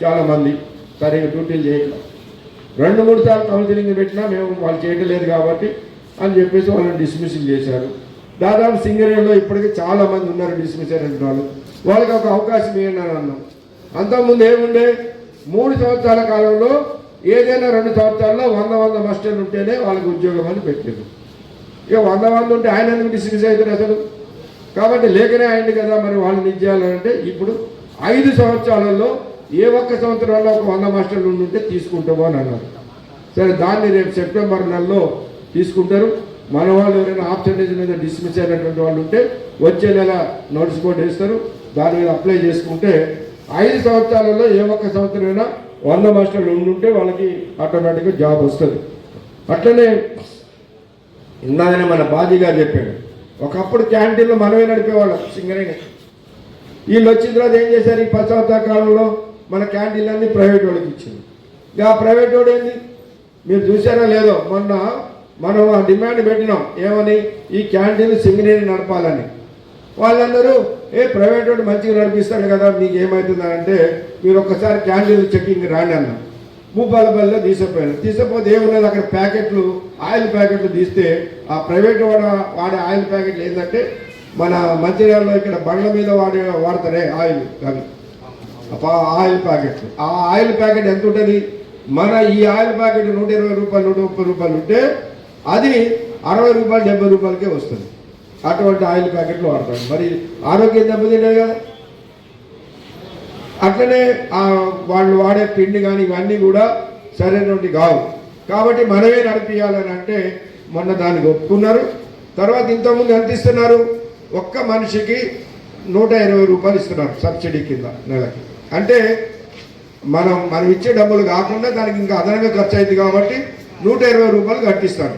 చాలామంది సరిగ్గా డ్యూటీలు చేయట్లేదు రెండు మూడు సార్లు కౌన్సిలింగ్ పెట్టినా మేము వాళ్ళు చేయట్లేదు కాబట్టి అని చెప్పేసి వాళ్ళని డిస్మిషన్ చేశారు. దాదాపు సింగరేణిలో ఇప్పటికీ చాలామంది ఉన్నారు డిస్మిస్ అయిన వాళ్ళు. వాళ్ళకి ఒక అవకాశం ఇవ్వండి అని అన్నాం. అంతకుముందు ఏముండే? మూడు సంవత్సరాల కాలంలో ఏదైనా రెండు సంవత్సరాల్లో వంద వంద మాస్టర్లు ఉంటేనే వాళ్ళకి ఉద్యోగం అని పెట్టారు ఇక వంద వంద ఉంటే ఆయన ఎందుకు డిస్మిస్ అవుతారు అసలు? కాబట్టి లేకనే అయింది కదా మరి వాళ్ళని ఇచ్చేయాలంటే ఇప్పుడు ఐదు సంవత్సరాలలో ఏ ఒక్క సంవత్సరంలో ఒక వంద మాస్టర్లు ఉంటే తీసుకుంటామో అని అన్నారు. సరే దాన్ని రేపు సెప్టెంబర్ నెలలో తీసుకుంటారు. మన వాళ్ళు ఎవరైనా ఆప్షనైజ్ మీద డిస్మిస్ అయినటువంటి వాళ్ళు ఉంటే వచ్చే నెల నోటీస్ బోర్డు వేస్తారు. దాని మీద అప్లై చేసుకుంటే ఐదు సంవత్సరాలలో ఏ ఒక్క సంవత్సరమైనా వంద మాస్టర్లు ఉండుంటే వాళ్ళకి ఆటోమేటిక్గా జాబ్ వస్తుంది. అట్లనే ఇందాకనే మన బాజీ గారు చెప్పాడు. ఒకప్పుడు క్యాంటీన్లో మనమే నడిపేవాళ్ళం సింగరేణి. వీళ్ళు వచ్చిన తర్వాత ఏం చేశారు? ఈ పశ్చాత్త కాలంలో మన క్యాంటీన్లన్నీ ప్రైవేట్ వాడికి ఇచ్చింది. ఇక ఆ ప్రైవేట్ వాడు ఏంది? మీరు చూసారా లేదో మొన్న మనం ఆ డిమాండ్ పెట్టినాం ఏమని? ఈ క్యాంటీన్ సింగరేణి నడపాలని. వాళ్ళందరూ ఏ ప్రైవేట్ వాడు మంచిగా నడిపిస్తాడు కదా మీకు ఏమవుతుంది అంటే మీరు ఒక్కసారి క్యాంటీన్ చెక్కింగ్ రాండి అన్నాం. బల్లో తీసుకుపోయాను తీసుకుపోతే ఏమున్నది? అక్కడ ప్యాకెట్లు ఆయిల్ ప్యాకెట్లు తీస్తే ఆ ప్రైవేట్ వాడ వాడే ఆయిల్ ప్యాకెట్లు ఏంటంటే మన మంచిర్యాలలో ఇక్కడ బండ్ల మీద వాడే వాడతారే ఆయిల్ అవి ఆయిల్ ప్యాకెట్లు ఆ ఆయిల్ ప్యాకెట్ ఎంత ఉంటుంది? మన ఈ ఆయిల్ ప్యాకెట్ నూట ఇరవై రూపాయలు నూట ముప్పై రూపాయలు ఉంటే అది అరవై రూపాయలు డెబ్బై రూపాయలకే వస్తుంది. అటువంటి ఆయిల్ ప్యాకెట్లు వాడతాం. మరి ఆరోగ్యం దెబ్బతిన్నాయి కదా. అట్లనే ఆ వాళ్ళు వాడే పిండి కానీ ఇవన్నీ కూడా సరైనటువంటి కావు. కాబట్టి మనమే నడిపించాలని అంటే మొన్న దానికి ఒప్పుకున్నారు. తర్వాత ఇంతకుముందు ఎంత ఇస్తున్నారు? ఒక్క మనిషికి నూట ఇరవై రూపాయలు ఇస్తున్నారు సబ్సిడీ కింద నెలకి. అంటే మనం మనం ఇచ్చే డబ్బులు కాకుండా దానికి ఇంకా అదనంగా ఖర్చు అయింది కాబట్టి నూట ఇరవై రూపాయలు కట్టిస్తారు.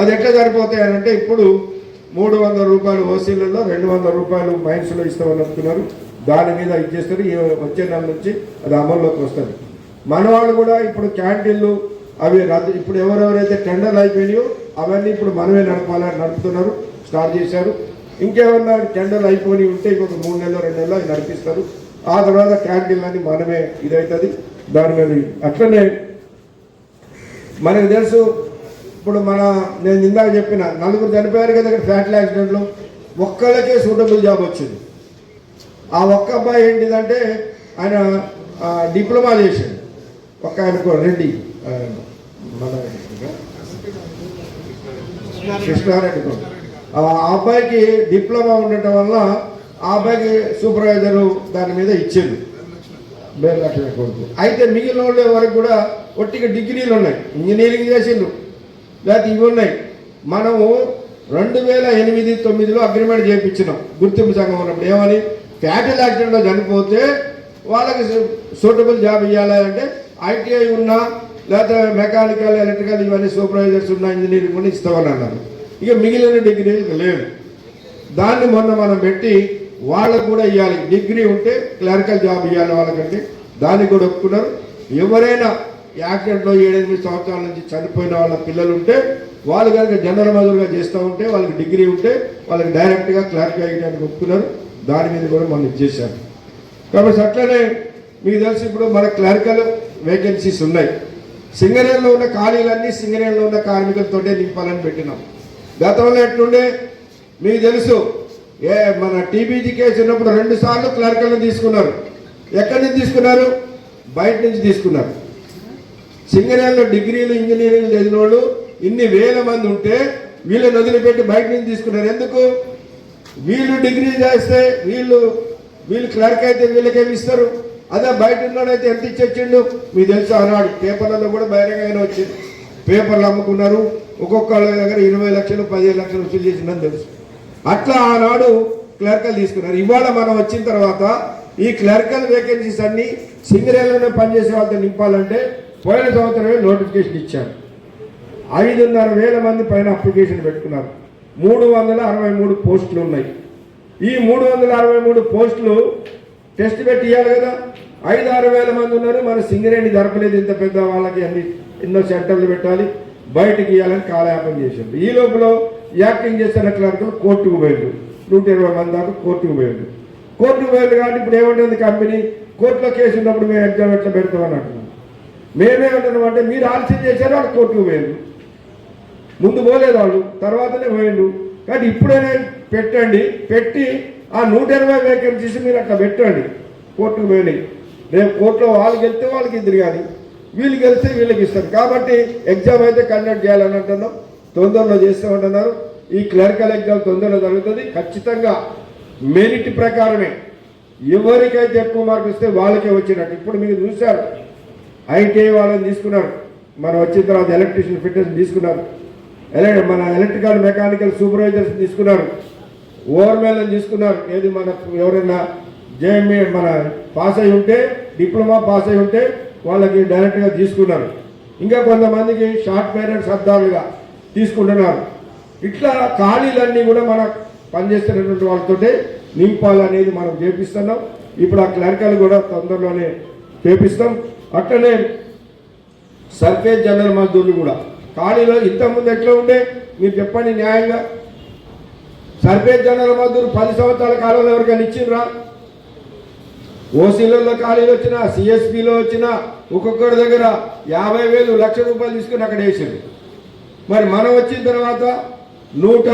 అది ఎట్లా సరిపోతాయనంటే ఇప్పుడు మూడు వందల రూపాయలు ఓసీలలో రెండు వందల రూపాయలు మైన్స్లో ఇస్తామని అనుకున్నారు. దాని మీద ఇచ్చేస్తారు ఈ వచ్చే నెల నుంచి అది అమల్లోకి వస్తుంది. మన వాళ్ళు కూడా ఇప్పుడు క్యాంటీన్లు అవి రద్దు ఇప్పుడు ఎవరెవరైతే టెండర్లు అయిపోయినాయో అవన్నీ ఇప్పుడు మనమే నడపాలని నడుపుతున్నారు స్టార్ట్ చేశారు. ఇంకేమన్నా టెండర్లు అయిపోయి ఉంటే ఇంకొక మూడు నెలలు రెండు నెలలు అవి నడిపిస్తారు. ఆ తర్వాత క్యాంటీన్లు అని మనమే ఇదవుతుంది దాని మీద అట్లనే మనకు తెలుసు ఇప్పుడు మన నేను ఇందాక చెప్పిన నలుగురు చనిపోయారు కదా ఇక్కడ ఫ్యాటల్ యాక్సిడెంట్లో. ఒక్కళ్ళకే సూటబుల్ జాబ్ వచ్చింది. ఆ ఒక్క అబ్బాయి ఏంటిదంటే ఆయన డిప్లొమా చేశాడు. ఒక్క ఆయన రెడ్డి. మన కృష్ణారెడ్డి ఆ అబ్బాయికి డిప్లొమా ఉండటం వల్ల ఆ అబ్బాయికి సూపర్వైజరు దాని మీద ఇచ్చిండు. బేర్లక్ష్మి కొడుకు. అయితే మిగిలిన వాళ్ళ వరకు కూడా ఒట్టిగా డిగ్రీలు ఉన్నాయి. ఇంజనీరింగ్ చేసిండు. లేకపోతే ఇవి ఉన్నాయి. మనము రెండు వేల ఎనిమిది తొమ్మిదిలో అగ్రిమెంట్ చేయించినాం. గుర్తింపు సంఘం ఉన్నప్పుడు ఏమని? ఫ్యాటల్ యాక్సిడెంట్లో చనిపోతే వాళ్ళకి సూటబుల్ జాబ్ ఇవ్వాలి అంటే ఐటీఐ ఉన్నా లేకపోతే మెకానికల్ ఎలక్ట్రికల్ ఇవన్నీ సూపర్వైజర్స్ ఉన్న ఇంజనీరింగ్ కూడా ఇస్తామని అన్నారు. ఇక మిగిలిన డిగ్రీలు లేదు. దాన్ని మొన్న మనం పెట్టి వాళ్ళకు కూడా ఇవ్వాలి డిగ్రీ ఉంటే క్లరికల్ జాబ్ ఇవ్వాలి వాళ్ళకంటే. దాన్ని కూడా ఒప్పుకున్నారు. ఎవరైనా యాక్సిడెంట్లో ఏడెనిమిది సంవత్సరాల నుంచి చనిపోయిన వాళ్ళ పిల్లలు ఉంటే వాళ్ళు కనుక జనరల్ మజురుగా చేస్తూ ఉంటే వాళ్ళకి డిగ్రీ ఉంటే వాళ్ళకి డైరెక్ట్గా క్లారిఫై అయ్యడానికి ఒప్పుకున్నారు. దాని మీద కూడా మనం ఇచ్చేసాం కాబట్టి అట్లనే మీకు తెలిసి ఇప్పుడు మన క్లరికల్ వేకెన్సీస్ ఉన్నాయి. సింగరేణిలో ఉన్న ఖాళీలన్నీ సింగరేణిలో ఉన్న కార్మికులతోటే నింపాలని పెట్టినాం. గతంలో ఎట్లుండే? మీకు తెలుసు. ఏ మన టీబీజీ కేసు ఉన్నప్పుడు రెండు సార్లు క్లర్కల్ని తీసుకున్నారు. ఎక్కడి నుంచి తీసుకున్నారు? బయట నుంచి తీసుకున్నారు. సింగరేణిలో డిగ్రీలు ఇంజనీరింగ్ చదివిన వాళ్ళు ఇన్ని వేల మంది ఉంటే వీళ్ళని వదిలిపెట్టి బయట నుంచి తీసుకున్నారు. ఎందుకు? వీళ్ళు డిగ్రీ చేస్తే వీళ్ళు వీళ్ళు క్లర్క్ అయితే వీళ్ళకేమి ఇస్తారు? అదే బయట ఉన్నాడైతే ఎంత ఇచ్చొచ్చిండు మీకు తెలుసు ఆనాడు పేపర్లలో కూడా బహిరంగంగానే వచ్చింది. పేపర్లు అమ్ముకున్నారు. ఒక్కొక్కళ్ళ దగ్గర ఇరవై లక్షలు పదిహేను లక్షలు వసూలు చేసిందని తెలుసు. అట్లా ఆనాడు క్లర్కల్ తీసుకున్నారు. ఇవాళ మనం వచ్చిన తర్వాత ఈ క్లర్కల్ వేకెన్సీస్ అన్ని సింగరేళ్ళలోనే పనిచేసే వాళ్ళతో నింపాలంటే పోయిన సంవత్సరమే నోటిఫికేషన్ ఇచ్చారు. ఐదున్నర వేల మంది పైన అప్లికేషన్ పెట్టుకున్నారు. మూడు వందల అరవై మూడు పోస్టులు ఉన్నాయి. ఈ మూడు వందల అరవై మూడు పోస్టులు టెస్ట్ పెట్టి ఇవ్వాలి కదా. ఐదు ఆరు వేల మంది ఉన్నారు. మన సింగరేణి జరపలేదు ఇంత పెద్ద వాళ్ళకి అన్ని ఎన్నో సెంటర్లు పెట్టాలి. బయటకి ఇవ్వాలని కాలయాపన చేశారు ఈ లోపల యాక్టింగ్ చేస్తున్న క్లర్కులు కోర్టుకు పోయిండు నూట ఇరవై మంది దాకా కోర్టుకు పోయిండు కోర్టుకు పోయిండు కాబట్టి ఇప్పుడు ఏమంటుంది కంపెనీ? కోర్టులో కేసు ఉన్నప్పుడు మేము ఎగ్జామ్ ఎట్లా పెడతామని అంటున్నాం మేమేమంటున్నాం అంటే మీరు ఆలస్యం చేశారు వాళ్ళు కోర్టుకు పోయిండు ముందు పోలేదు వాళ్ళు తర్వాతనే పోయిండు కానీ ఇప్పుడైనా పెట్టండి పెట్టి ఆ నూట ఇరవై వేకెన్సీస్ మీరు అట్లా పెట్టండి. కోర్టుకు పోయినాయి రేపు కోర్టులో వాళ్ళు గెలిస్తే వాళ్ళకి ఇద్దరు కానీ వీళ్ళు గెలిస్తే వీళ్ళకి ఇస్తారు. కాబట్టి ఎగ్జామ్ అయితే కండక్ట్ చేయాలని అంటున్నాం. తొందరలో చేస్తామంటున్నారు. ఈ క్లరికల్ ఎగ్జామ్ తొందరలో జరుగుతుంది. ఖచ్చితంగా మెరిట్ ప్రకారమే. ఎవరికైతే ఎక్కువ మార్కులు ఇస్తే వాళ్ళకే వచ్చినట్టు. ఇప్పుడు మీరు చూశారు. ఐటీఐ వాళ్ళని తీసుకున్నారు. మనం వచ్చిన తర్వాత ఎలక్ట్రీషియన్ ఫిట్నెస్ తీసుకున్నారు. ఎలక్ట్ మన ఎలక్ట్రికల్ మెకానికల్ సూపర్వైజర్స్ తీసుకున్నారు. ఓవర్మెన్ తీసుకున్నారు. ఏది మన ఎవరైనా జేఎంఏ మన పాస్ అయి ఉంటే డిప్లొమా పాస్ అయి ఉంటే వాళ్ళకి డైరెక్ట్గా తీసుకున్నారు. ఇంకా కొంతమందికి షార్ట్ పీరియడ్స్ అద్దాలుగా తీసుకుంటున్నారు. ఇట్లా ఖాళీలన్నీ కూడా మన పనిచేస్తున్నటువంటి వాళ్ళతోటే నింపాలనేది మనం చేపిస్తున్నాం. ఇప్పుడు ఆ క్లర్కలు కూడా తొందరలోనే చేపిస్తాం. అట్లనే సర్ఫేస్ జనరల్ మజ్దూర్లు కూడా. ఖాళీలో ఇంతకుముందు ఎట్లా ఉండే? మీరు చెప్పండి న్యాయంగా. సర్ఫేస్ జనరల్ మజ్దూర్ పది సంవత్సరాల కాలంలో ఎవరికైనా ఇచ్చిండ్రా? ఓసీలలో ఖాళీలు వచ్చిన సిఎస్పిలో వచ్చిన ఒక్కొక్కరి దగ్గర యాభై వేలు లక్ష రూపాయలు తీసుకుని అక్కడ వేసారు మరి మనం వచ్చిన తర్వాత నూట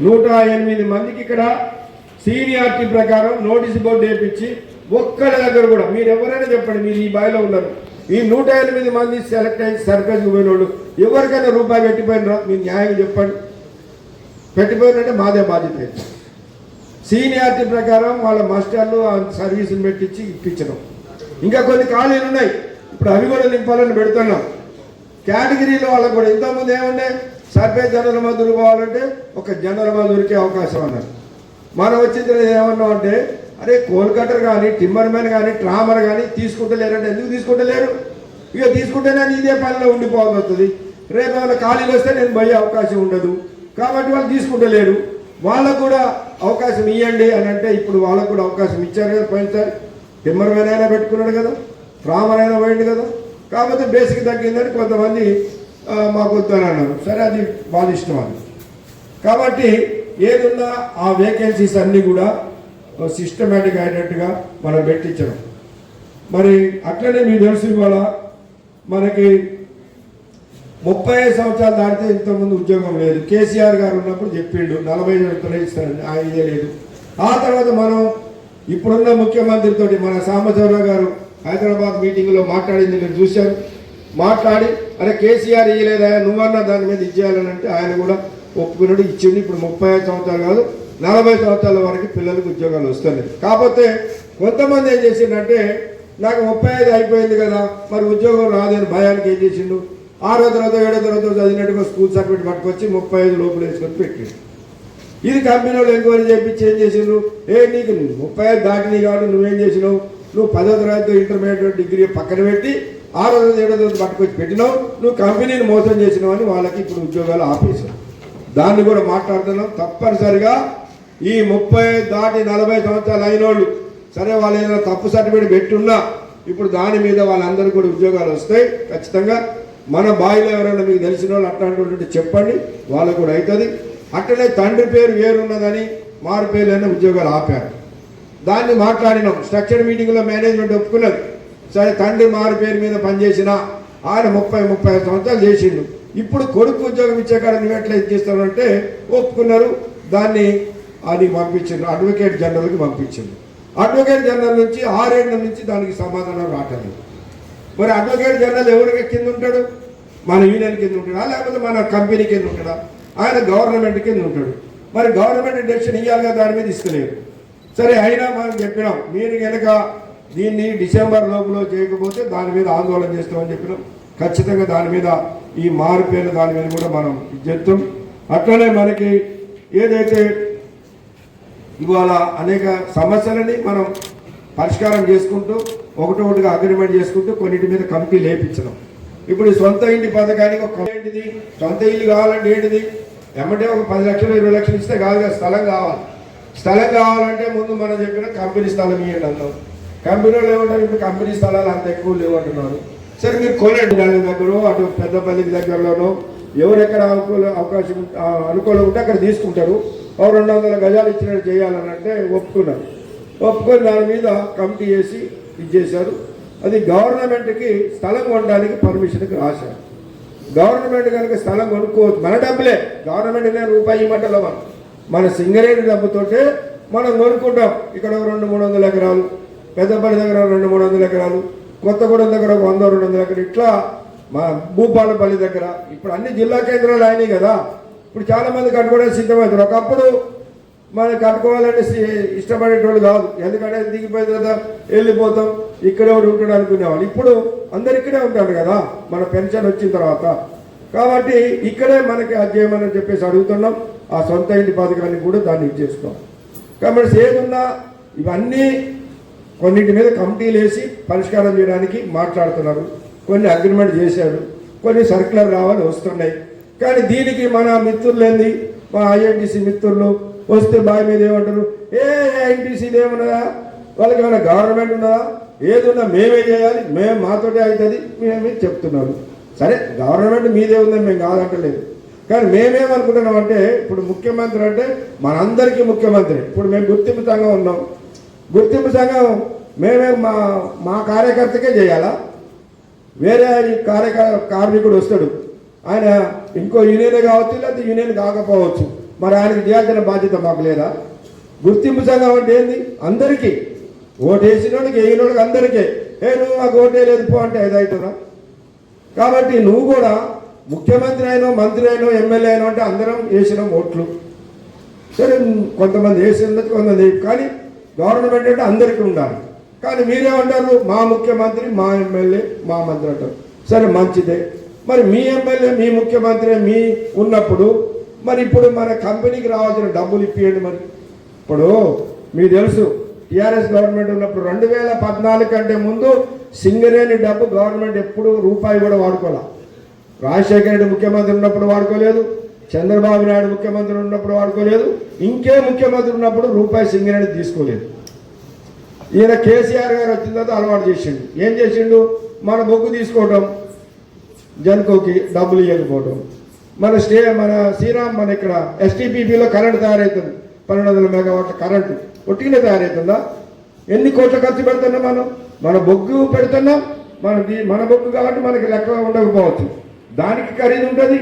నూట ఎనిమిది మందికి ఇక్కడ సీనియారిటీ ప్రకారం నోటీస్ బోర్డు వేయించి ఒక్కరి దగ్గర కూడా మీరు ఎవరైనా చెప్పండి మీరు ఈ బాయిలో ఉన్నారు. ఈ నూట ఎనిమిది మంది సెలెక్ట్ అయ్యి సర్పంచ్ పోయినోడు ఎవరికైనా రూపాయి పెట్టిపోయినరా? మీరు న్యాయం చెప్పండి. పెట్టిపోయినంటే మాదే బాధ్యత అయితే. సీనియారిటీ ప్రకారం వాళ్ళ మాస్టర్లు సర్వీసులు పెట్టించి ఇప్పించడం. ఇంకా కొన్ని ఖాళీలు ఉన్నాయి. ఇప్పుడు అవి కూడా నింపాలని పెడుతున్నాం. కేటగిరీలో వాళ్ళకు కూడా ఇంతకుముందు ఏముండే? సర్వే జనరల్ మధురు పోవాలంటే ఒక జనరల్ మధురికే అవకాశం అన్నారు. మనం వచ్చిన ఏమన్నా అంటే అరే కోల్కటర్ కానీ టిమ్మర్ మ్యాన్ కానీ ట్రామర్ కానీ తీసుకుంటలేరంటే ఎందుకు తీసుకుంటలేరు? ఇక తీసుకుంటేనే నేను ఇదే పనిలో ఉండిపోవాల్సి వస్తుంది. రేపు ఏమైనా ఖాళీలు వస్తే నేను పోయే అవకాశం ఉండదు. కాబట్టి వాళ్ళు తీసుకుంటలేరు. వాళ్ళకు కూడా అవకాశం ఇవ్వండి అని అంటే ఇప్పుడు వాళ్ళకు కూడా అవకాశం ఇచ్చారు కదా పోయినసారి. టిమ్మర్ పెట్టుకున్నాడు కదా ట్రామర్ అయినా పోయింది కదా. కాకపోతే బేసిక్ తగ్గిందని కొంతమంది మాకు వద్దని అన్నారు. సరే అది వాళ్ళ ఇష్టం అది. కాబట్టి ఏదున్నా ఆ వేకెన్సీస్ అన్నీ కూడా సిస్టమేటిక్ అయినట్టుగా మనం పెట్టించడం. మరి అట్లనే మీకు తెలుసు ఇవాళ మనకి ముప్పై ఐదు సంవత్సరాలు దాటితే ఇంతకుముందు ఉద్యోగం లేదు. కేసీఆర్ గారు ఉన్నప్పుడు చెప్పిండు నలభై ఐదు ఇస్తారని ఆయన లేదు. ఆ తర్వాత మనం ఇప్పుడున్న ముఖ్యమంత్రితో మన సాంబశివరావు గారు హైదరాబాద్ మీటింగ్లో మాట్లాడింది మీరు చూశారు. మాట్లాడి అరే కేసీఆర్ ఇయ్యలేదా? నువ్వన్నా దాని మీద ఇచ్చేయాలని అంటే ఆయన కూడా ఒప్పుకున్నాడు ఇచ్చింది ఇప్పుడు ముప్పై ఐదు సంవత్సరాలు కాదు నలభై సంవత్సరాల వరకు పిల్లలకు ఉద్యోగాలు వస్తున్నాయి. కాకపోతే కొంతమంది ఏం చేసిండంటే నాకు ముప్పై ఐదు అయిపోయింది కదా మరి ఉద్యోగం రాదని భయానికి ఏం చేసిండు? ఆరో తరగతి ఏడో తరగతి చదివినట్టుగా స్కూల్ సర్టిఫికేట్ పట్టుకొచ్చి ముప్పై ఐదు లోపల వేసుకొని పెట్టి ఇది కంపెనీ వాళ్ళు ఎంక్వైరీ చేయించి ఏం చేసిండ్రు? ఏ నీకు ముప్పై ఐదు దాటినాయి కాబట్టి నువ్వేం చేసినావు? నువ్వు పదో తరగతి ఇంటర్మీడియట్ డిగ్రీ పక్కన పెట్టి ఆరో తరగతి ఏడో తరగతి పట్టుకొచ్చి పెట్టినావు. నువ్వు కంపెనీని మోసం చేసినావు అని వాళ్ళకి ఇప్పుడు ఉద్యోగాలు ఆపేశారు. దాన్ని కూడా మాట్లాడుతున్నాం తప్పనిసరిగా. ఈ ముప్పై దాటి నలభై సంవత్సరాలు అయినోళ్ళు సరే వాళ్ళు ఏదైనా తప్పు సర్టిఫికేట్ పెట్టున్నా ఇప్పుడు దాని మీద వాళ్ళందరూ కూడా ఉద్యోగాలు వస్తాయి ఖచ్చితంగా. మన బాయిలో ఎవరైనా మీకు తెలిసిన వాళ్ళు అట్లాంటి చెప్పండి వాళ్ళకు కూడా అవుతుంది. అట్లనే తండ్రి పేరు వేరున్నదని మారు పేర్లైన ఉద్యోగాలు ఆపారు. దాన్ని మాట్లాడినాం. స్ట్రక్చర్ మీటింగ్లో మేనేజ్మెంట్ ఒప్పుకున్నది. సరే తండ్రి మారు పేరు మీద పనిచేసిన ఆయన ముప్పై ముప్పై సంవత్సరాలు చేసిండు. ఇప్పుడు కొడుకు ఉద్యోగం ఇచ్చే కాడ నువ్వు ఎట్లా ఇచ్చేస్తానంటే ఒప్పుకున్నారు. దాన్ని అది పంపించిండు అడ్వకేట్ జనరల్కి పంపించిండు అడ్వకేట్ జనరల్ నుంచి ఆరేళ్ళ నుంచి దానికి సమాధానం రావట్లేదు. మరి అడ్వకేట్ జనరల్ ఎవరికి కింద ఉంటాడు? మన యూనియన్ కింద ఉంటాడా? లేకపోతే మన కంపెనీ కింద ఉంటాడా? ఆయన గవర్నమెంట్ కింద ఉంటాడు. మరి గవర్నమెంట్ డెసిషన్ ఇవ్వాలిగా దాని మీద ఇస్తలేరు. సరే అయినా మనం చెప్పినాం మీరు కనుక దీన్ని డిసెంబర్ లోపల చేయకపోతే దాని మీద ఆందోళన చేస్తామని చెప్పినాం. ఖచ్చితంగా దాని మీద ఈ మారిపోయిన దాని మీద కూడా మనం చెప్తాం అట్లనే మనకి ఏదైతే ఇవాళ అనేక సమస్యలని మనం పరిష్కారం చేసుకుంటూ ఒకటొకటిగా అగ్రిమెంట్ చేసుకుంటూ కొన్నిటి మీద కమిటీ లేపించడం. ఇప్పుడు సొంత ఇంటి పథకానికి ఒక ఏంటిది? సొంత ఇల్లు కావాలంటే ఏంటిది? ఎమ్మటే ఒక పది లక్షలు ఇరవై లక్షలు ఇస్తే కాదు కదా స్థలం కావాలి. స్థలం కావాలంటే ముందు మనం చెప్పిన కంపెనీ స్థలం ఇవ్వండి అన్నాం. కంపెనీలు ఏమంటారు ఇప్పుడు కంపెనీ స్థలాలు అంత ఎక్కువ లేవంటున్నారు సరే మీరు కొనండి దాని దగ్గర అటు పెద్దపల్లికి దగ్గరలోనో ఎవరెక్కడ అనుకూల అవకాశం అనుకూలం ఉంటే అక్కడ తీసుకుంటారు. ఓ రెండు వందల గజాలు ఇచ్చినట్టు చేయాలని అంటే ఒప్పుకున్నారు. ఒప్పుకొని దాని మీద కమిటీ చేసి ఇచ్చేశారు. అది గవర్నమెంట్కి స్థలం కొనడానికి పర్మిషన్కి రాశారు. గవర్నమెంట్ కనుక స్థలం కొనుక్కోవచ్చు. మన డబ్బులే. గవర్నమెంట్ నేను రూపాయి ఇవ్వమంటలో మనం మన సింగరేణి డబ్బుతోటే మనం కొనుక్కుంటాం. ఇక్కడ ఒక రెండు మూడు వందల ఎకరాలు పెద్దపల్లి దగ్గర రెండు మూడు వందల ఎకరాలు కొత్తగూడెం దగ్గర ఒక వంద రెండు వందల ఎకరాలు ఇట్లా మా భూపాలపల్లి దగ్గర. ఇప్పుడు అన్ని జిల్లా కేంద్రాలు అయినాయి కదా. ఇప్పుడు చాలా మంది కట్టుకోవడానికి సిద్ధమవుతారు. ఒకప్పుడు మనం కట్టుకోవాలంటే ఇష్టపడేటోళ్ళు కాదు. ఎందుకంటే దిగిపోయిన తర్వాత వెళ్ళిపోతాం. ఇక్కడే ఒకటి ఉంటాడు అనుకునేవాళ్ళు. ఇప్పుడు అందరు ఇక్కడే ఉంటారు కదా. మన పెన్షన్ వచ్చిన తర్వాత. కాబట్టి ఇక్కడే మనకి అది చేయమని చెప్పేసి అడుగుతున్నాం. ఆ సొంత ఇంటి పథకాన్ని కూడా దాన్ని ఇచ్చేస్తాం కాబట్టి ఏదున్నా ఇవన్నీ కొన్నింటి మీద కమిటీలు వేసి పరిష్కారం చేయడానికి మాట్లాడుతున్నారు. కొన్ని అగ్రిమెంట్ చేశారు. కొన్ని సర్కులర్ రావాలి వస్తున్నాయి. కానీ దీనికి మన మిత్రులేంది మా ఐఎన్టీసీ మిత్రులు వస్తే బాయ్ మీద ఏమంటారు? ఏ ఐఎన్టీసీ ఏమున్నదా వాళ్ళకి ఏమైనా గవర్నమెంట్ ఉన్నదా? ఏదున్నా మేమే చేయాలి మేము మాతోటే అవుతుంది మేమే చెప్తున్నారు. సరే గవర్నమెంట్ మీదే ఉందని మేము కాదంటలేదు. కానీ మేమేమనుకుంటున్నాం అంటే ఇప్పుడు ముఖ్యమంత్రి అంటే మనందరికీ ముఖ్యమంత్రి. ఇప్పుడు మేము గుర్తింపు సంఘం ఉన్నాం. గుర్తింపు సంఘం మేమే మా మా కార్యకర్తకే చేయాలా? వేరే కార్య కార్మికుడు వస్తాడు. ఆయన ఇంకో యూనియన్ కావచ్చు లేకపోతే యూనియన్ కాకపోవచ్చు. మరి ఆయనకి చేయాల్సిన బాధ్యత మాకు లేదా? గుర్తింపు సంఘం అంటే ఏంది? అందరికీ. ఓటు వేసినోడికి వేయనోడికి అందరికీ. ఏ నువ్వు నాకు ఓటే లేదు పో అంటే ఏదైతుందా? కాబట్టి నువ్వు కూడా ముఖ్యమంత్రి అయినో మంత్రి అయినో ఎమ్మెల్యే అయినో అంటే అందరం వేసినాం ఓట్లు. సరే కొంతమంది వేసి కొంతమంది కానీ గవర్నమెంట్ అంటే అందరికీ ఉండాలి. కానీ మీరేమంటారు? మా ముఖ్యమంత్రి మా ఎమ్మెల్యే మా మంత్రి అంటారు. సరే మంచిదే. మరి మీ ఎమ్మెల్యే మీ ముఖ్యమంత్రి మీ ఉన్నప్పుడు మరి ఇప్పుడు మన కంపెనీకి రావాల్సిన డబ్బులు ఇప్పియండి మరి. ఇప్పుడు మీకు తెలుసు టీఆర్ఎస్ గవర్నమెంట్ ఉన్నప్పుడు రెండు వేల పద్నాలుగు కంటే ముందు సింగరేణి డబ్బు గవర్నమెంట్ ఎప్పుడు రూపాయి కూడా వాడుకోలే. రాజశేఖర రెడ్డి ముఖ్యమంత్రి ఉన్నప్పుడు వాడుకోలేదు చంద్రబాబు నాయుడు ముఖ్యమంత్రి ఉన్నప్పుడు వాడుకోలేదు ఇంకే ముఖ్యమంత్రి ఉన్నప్పుడు రూపాయి సింగరేణి తీసుకోలేదు. ఈయన కేసీఆర్ గారు వచ్చిన తర్వాత అలవాటు చేసిండు. ఏం చేసిండు? మన బొగ్గు తీసుకోవటం జనకోకి డబ్బులు ఇవ్వకపోవటం మన స్టే మన శ్రీరామ్ మన ఇక్కడ ఎస్టీపీపీలో కరెంట్ తయారవుతుంది పన్నెండు వందల మెగావాట్ల కరెంటు ఒట్టిగానే తయారవుతుందా ఎన్ని కోట్ల ఖర్చు పెడుతున్నాం మనం? మన బొగ్గు పెడుతున్నాం. మన దీ- మన బొగ్గు కాబట్టి మనకి లెక్క ఉండకపోవచ్చు. దానికి ఖరీదు ఉంటుంది.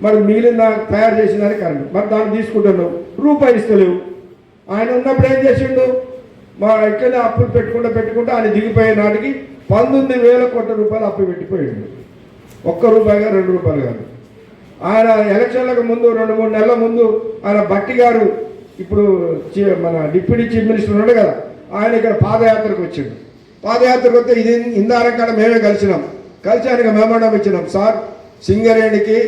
మరి మిగిలిన తయారు చేసిన కరెంటు మరి దాన్ని తీసుకుంటున్నావు రూపాయి ఇస్తలేవు. ఆయన ఉన్నప్పుడు ఏం చేసిండు? మా ఇక్కడనే అప్పులు పెట్టుకుంటూ పెట్టుకుంటూ ఆయన దిగిపోయే నాటికి పంతొమ్మిది వేల కోట్ల రూపాయలు అప్పు పెట్టిపోయిండు. ఒక్క రూపాయిగా రెండు రూపాయలు కాదు. ఆయన ఎలక్షన్లకు ముందు రెండు మూడు నెలల ముందు ఆయన భట్టి గారు ఇప్పుడు మన డిప్యూటీ చీఫ్ మినిస్టర్ ఉన్నాడు కదా ఆయన ఇక్కడ పాదయాత్రకు వచ్చిండు. పాదయాత్రకు వస్తే ఇది ఇందారకాడ మేమే కలిసినాం. కలిసి ఆయనకి మెమోడం ఇచ్చినాం. సార్ సింగరేణికి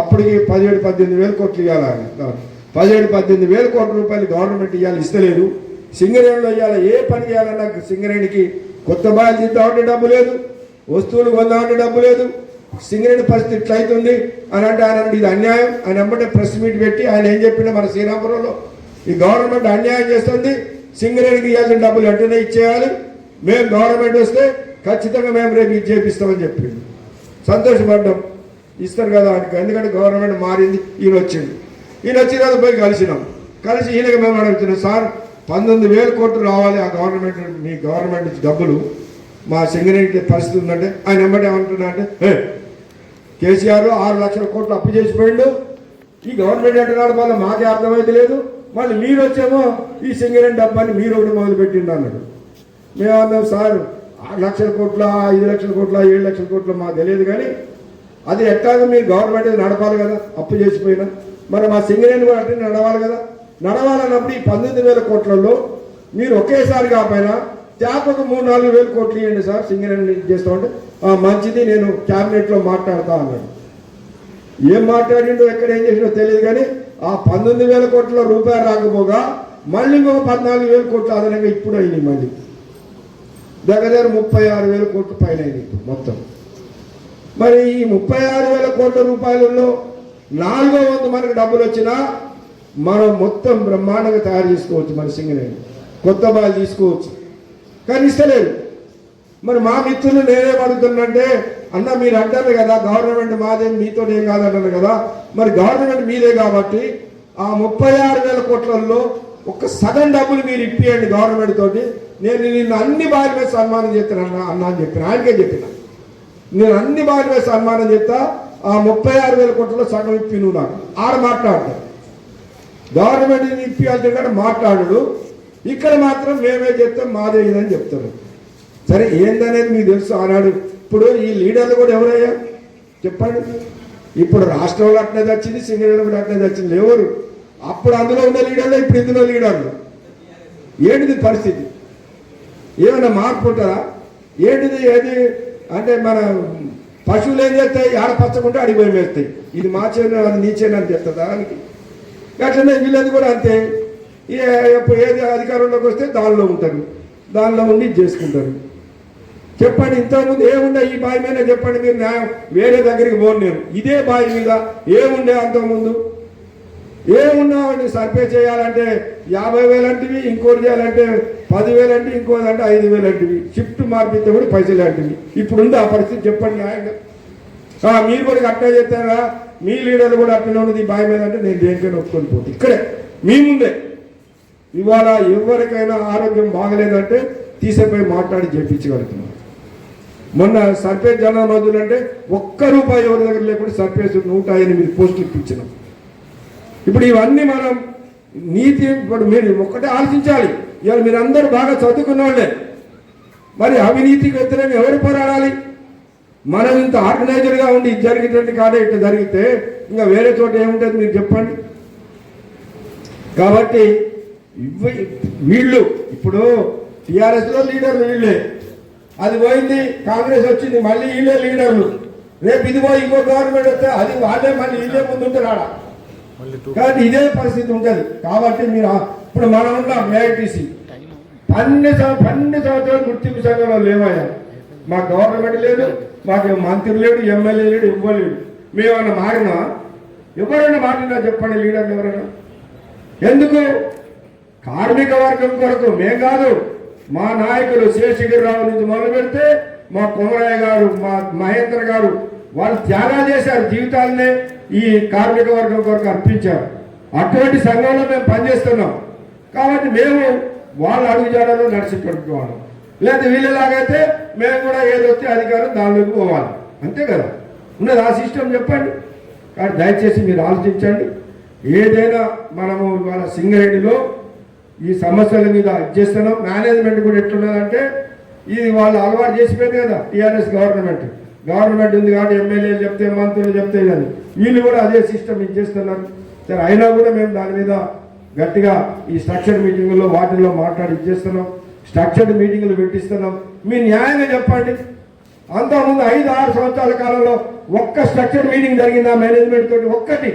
అప్పటికి పదిహేడు పద్దెనిమిది వేల కోట్లు ఇవ్వాలి ఆయన. పదిహేడు పద్దెనిమిది వేల కోట్ల రూపాయలు గవర్నమెంట్ ఇవ్వాలి ఇస్తలేదు. సింగరేణిలో ఇవ్వాలి ఏ పని చేయాలన్నా సింగరేణికి కొత్త బాగా తీద్దామంటే డబ్బు లేదు. వస్తువులు కొందామంటే డబ్బు లేదు. సింగరేణి పరిస్థితి ఇట్లా అవుతుంది అని అంటే ఆయన ఇది అన్యాయం. ఆయన వెంబడే ప్రెస్ మీట్ పెట్టి ఆయన ఏం చెప్పినా మన శ్రీరాంపురంలో ఈ గవర్నమెంట్ అన్యాయం చేస్తుంది సింగరేణికి ఇవ్వాల్సిన డబ్బులు వెంటనే ఇచ్చేయాలి. మేము గవర్నమెంట్ వస్తే ఖచ్చితంగా మేము రేపు ఇది చేపిస్తామని చెప్పింది సంతోషపడ్డాం. ఇస్తారు కదా ఆయనకి. ఎందుకంటే గవర్నమెంట్ మారింది ఈయన వచ్చింది ఈయన వచ్చిన తర్వాత పోయి కలిసినాం. కలిసి ఈయనకి మేము అడుగుతున్నాం సార్ పంతొమ్మిది వేల కోట్లు రావాలి ఆ గవర్నమెంట్ మీ గవర్నమెంట్ డబ్బులు. మా సింగరేణికి పరిస్థితి ఉందంటే ఆయన ఎమ్మటే ఏమంటున్నా అంటే కేసీఆర్ ఆరు లక్షల కోట్లు అప్పు చేసిపోయిండు ఈ గవర్నమెంట్ ఎట్లా మళ్ళీ మాకే అర్థమైతే లేదు. మళ్ళీ మీరు వచ్చేమో ఈ సింగరేణి డబ్బాని మీరు ఒకటి మొదలు పెట్టిండు అన్నాడు. మేము అన్నాం సార్ ఆరు లక్షల కోట్ల ఐదు లక్షల కోట్ల ఏడు లక్షల కోట్ల మాకు తెలియదు కానీ అది ఎట్లాగో మీరు గవర్నమెంట్ నడపాలి కదా అప్పు చేసిపోయినా మరి మా సింగరేణి కూడా నడవాలి కదా. నడవాలన్నప్పుడు ఈ పంతొమ్మిది వేల కోట్లలో మీరు ఒకేసారి కాకపోయినా తేపకు మూడు నాలుగు వేలు కోట్లు ఇవ్వండి సార్ సింగరేణి చేస్తామంటే మంచిది నేను క్యాబినెట్లో మాట్లాడతా అన్నాడు. ఏం మాట్లాడిండో ఎక్కడ ఏం చేసిండో తెలియదు కానీ ఆ పంతొమ్మిది వేల కోట్ల రూపాయలు రాకపోగా మళ్ళీ ఇంకొక పద్నాలుగు వేల కోట్లు అదనంగా ఇప్పుడు అయినాయి మళ్ళీ. దగ్గర దగ్గర ముప్పై ఆరు వేల కోట్లు పైన అయింది ఇప్పుడు మొత్తం. మరి ఈ ముప్పై ఆరు వేల కోట్ల రూపాయలలో నాలుగో వంతు మనకు డబ్బులు వచ్చినా మనం మొత్తం బ్రహ్మాండంగా తయారు చేసుకోవచ్చు మన సింగరేణి. కొత్త బాల్ తీసుకోవచ్చు. కానీ ఇస్తలేదు. మరి మా మిత్రులు నేనేం అడుగుతున్నంటే అన్న మీరు అంటారు కదా గవర్నమెంట్ మాదేం మీతో ఏం కాదంటారు కదా మరి గవర్నమెంట్ మీదే కాబట్టి ఆ ముప్పై ఆరు వేల కోట్లలో ఒక సగం డబ్బులు మీరు ఇప్పియండి గవర్నమెంట్ తోటి. నేను నిన్ను అన్ని బావి మీద సన్మానం చేస్తాను అన్న అన్న అని చెప్పిన ఆయనకే చెప్పిన. నేను అన్ని బావి మీద సన్మానం చేస్తా ఆ ముప్పై ఆరు వేల కోట్లలో సగం ఇప్పి నువ్వు నాకు. ఆడ మాట్లాడతాను గవర్నమెంట్ ఇప్పియాల్సి కంటే మాట్లాడు ఇక్కడ మాత్రం మేమే చెప్తాం మాదే ఇదని చెప్తారు. సరే ఏందనేది మీకు తెలుసు ఆనాడు. ఇప్పుడు ఈ లీడర్లు కూడా ఎవరయ్యా? చెప్పండి. ఇప్పుడు రాష్ట్రంలో అట్లే వచ్చింది సింగరేణి కూడా అట్లే వచ్చింది ఎవరు? అప్పుడు అందులో ఉన్న లీడర్లు ఇప్పుడు ఇందులో లీడర్లు. ఏంటిది పరిస్థితి? ఏమైనా మార్పు ఉంటుందా? ఏంటిది ఏది? అంటే మన పశువులు ఏం చేస్తాయి? ఆడ పచ్చకుంటే అడిగిపోయి వేస్తాయి ఇది మా చేను అది నీ చేను అని చెప్తుందా దానికి? అట్లనే వీళ్ళది కూడా అంతే. ఏ- ఏది అధికారంలోకి వస్తే దానిలో ఉంటారు. దానిలో ఉండి చేసుకుంటారు. చెప్పండి ఇంతకుముందు ఏముండే ఈ బావి మీద చెప్పండి మీరు న్యాయం వేరే దగ్గరికి పోను నేను ఇదే బావి మీద ఏముండే అంతకుముందు? ఏమున్నా సర్వే చేయాలంటే యాభై వేలంటివి ఇంకోటి చేయాలంటే పదివేలు అంటే ఇంకోటి అంటే ఐదు వేలు అంటివి. షిఫ్ట్ మార్పితే కూడా పైసలు అంటివి. ఇప్పుడు ఉంది ఆ పరిస్థితి చెప్పండి న్యాయంగా మీరు కూడా అట్లా చేస్తారా? మీ లీడర్లు కూడా అట్లనే ఉన్నది ఈ బావి మీద అంటే నేను దేనికైనా ఒప్పుకొని పోతే. ఇక్కడే మీ ముందే. ఇవాళ ఎవరికైనా ఆరోగ్యం బాగలేదంటే తీసేపోయి మాట్లాడి చేయించగలుగుతున్నాం మొన్న సర్పేజ్ జనరల్ రోజులు అంటే ఒక్క రూపాయి ఎవరి దగ్గర లేకుండా సర్పేజ్ నూట ఎనిమిది పోస్టులు ఇప్పించినాం. ఇప్పుడు ఇవన్నీ మనం నీతి ఇప్పుడు మీరు ఒక్కటే ఆలోచించాలి. ఇవాళ మీరు అందరూ బాగా చదువుకున్న వాళ్ళే మరి అవినీతికి వ్యతిరేకం ఎవరు పోరాడాలి? మనం ఇంత ఆర్గనైజర్గా ఉండి ఇది జరిగేటువంటి కాదే ఇట్లా జరిగితే ఇంకా వేరే చోట ఏముంటుంది మీరు చెప్పండి? కాబట్టి ఇవ్వ- వీళ్ళు ఇప్పుడు టీఆర్ఎస్లో లీడర్లు వీళ్ళే. అది పోయింది కాంగ్రెస్ వచ్చింది మళ్ళీ వీళ్ళే లీడర్లు. రేపు ఇది పోయి ఇంకో గవర్నమెంట్ వస్తే అది వాళ్ళే మళ్ళీ వీళ్ళే ముందుంటారు ఆడ. కాబట్టి ఇదే పరిస్థితి ఉంటుంది. కాబట్టి మీరు ఇప్పుడు మనం ఉన్నాం ఏఐటీసీ పన్నెండు పన్నెండు సంవత్సరాలు గుర్తింపు సంఘంలో లేవయ్యా. మా గవర్నమెంట్ లేదు మాకు మంత్రి లేడు ఎమ్మెల్యే లేడు ఇవ్వలేడు మేమన్నా మారినా ఎవరైనా మారినా చెప్పండి లీడర్లు ఎవరైనా. ఎందుకు? కార్మిక వర్గం కొరకు మేం కాదు మా నాయకులు శేషగిరిరావు నుంచి మొదలు పెడితే మా కుమరయ్య గారు మా మహేంద్ర గారు వాళ్ళు త్యాగాలు చేశారు జీవితాలనే ఈ కార్మిక వర్గం కొరకు అర్పించారు. అటువంటి సంఘంలో మేము పనిచేస్తున్నాం. కాబట్టి మేము వాళ్ళ అడుగుజాడలో నడిచి పెట్టుకోవాలి లేదా వీళ్ళలాగైతే మేము కూడా ఏదొస్తే అధికారం దానిలోకి పోవాలి. అంతే కదా? ఉన్నది ఆ సిస్టమ్ చెప్పండి. కానీ దయచేసి మీరు ఆలోచించండి. ఏదైనా మనము ఇవాళ సింగరేణిలో ఈ సమస్యల మీద ఇది చేస్తున్నాం. మేనేజ్మెంట్ కూడా ఎట్లున్నదంటే ఇది వాళ్ళు అలవాటు చేసిపోయింది కదా టీఆర్ఎస్ గవర్నమెంట్. గవర్నమెంట్ ఉంది కాబట్టి ఎమ్మెల్యేలు చెప్తే మంత్రులు చెప్తే కానీ వీళ్ళు కూడా అదే సిస్టమ్ ఇచ్చేస్తున్నారు సరే అయినా కూడా మేము దాని మీద గట్టిగా ఈ స్ట్రక్చర్ మీటింగుల్లో వాటిల్లో మాట్లాడి ఇచ్చేస్తున్నాం స్ట్రక్చర్డ్ మీటింగులు పెట్టిస్తున్నాం. మీ న్యాయంగా చెప్పండి. అంతకుముందు ఐదు ఆరు సంవత్సరాల కాలంలో ఒక్క స్ట్రక్చర్ మీటింగ్ జరిగిందా మేనేజ్మెంట్ తోటి? ఒక్కటి.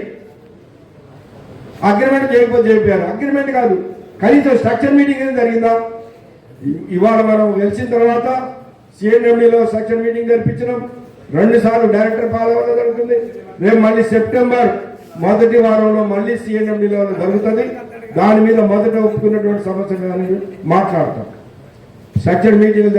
అగ్రిమెంట్ చేయకపోతే చెప్పారు అగ్రిమెంట్ కాదు. కనీసం స్ట్రక్చర్ మీటింగ్ ఏం జరిగిందా? ఇవాళ మనం గెలిచిన తర్వాత సిఎండబ్ల్యూలో స్ట్రక్చర్ మీటింగ్ జరిపించినాం రెండు సార్లు డైరెక్టర్ పాలవలో జరుగుతుంది. రేపు మళ్ళీ సెప్టెంబర్ మొదటి వారంలో మళ్ళీ సిఎండబ్ల్యూలో జరుగుతుంది. దాని మీద మొదట ఒప్పుకున్నటువంటి సమస్య మాట్లాడతాం. Structure meeting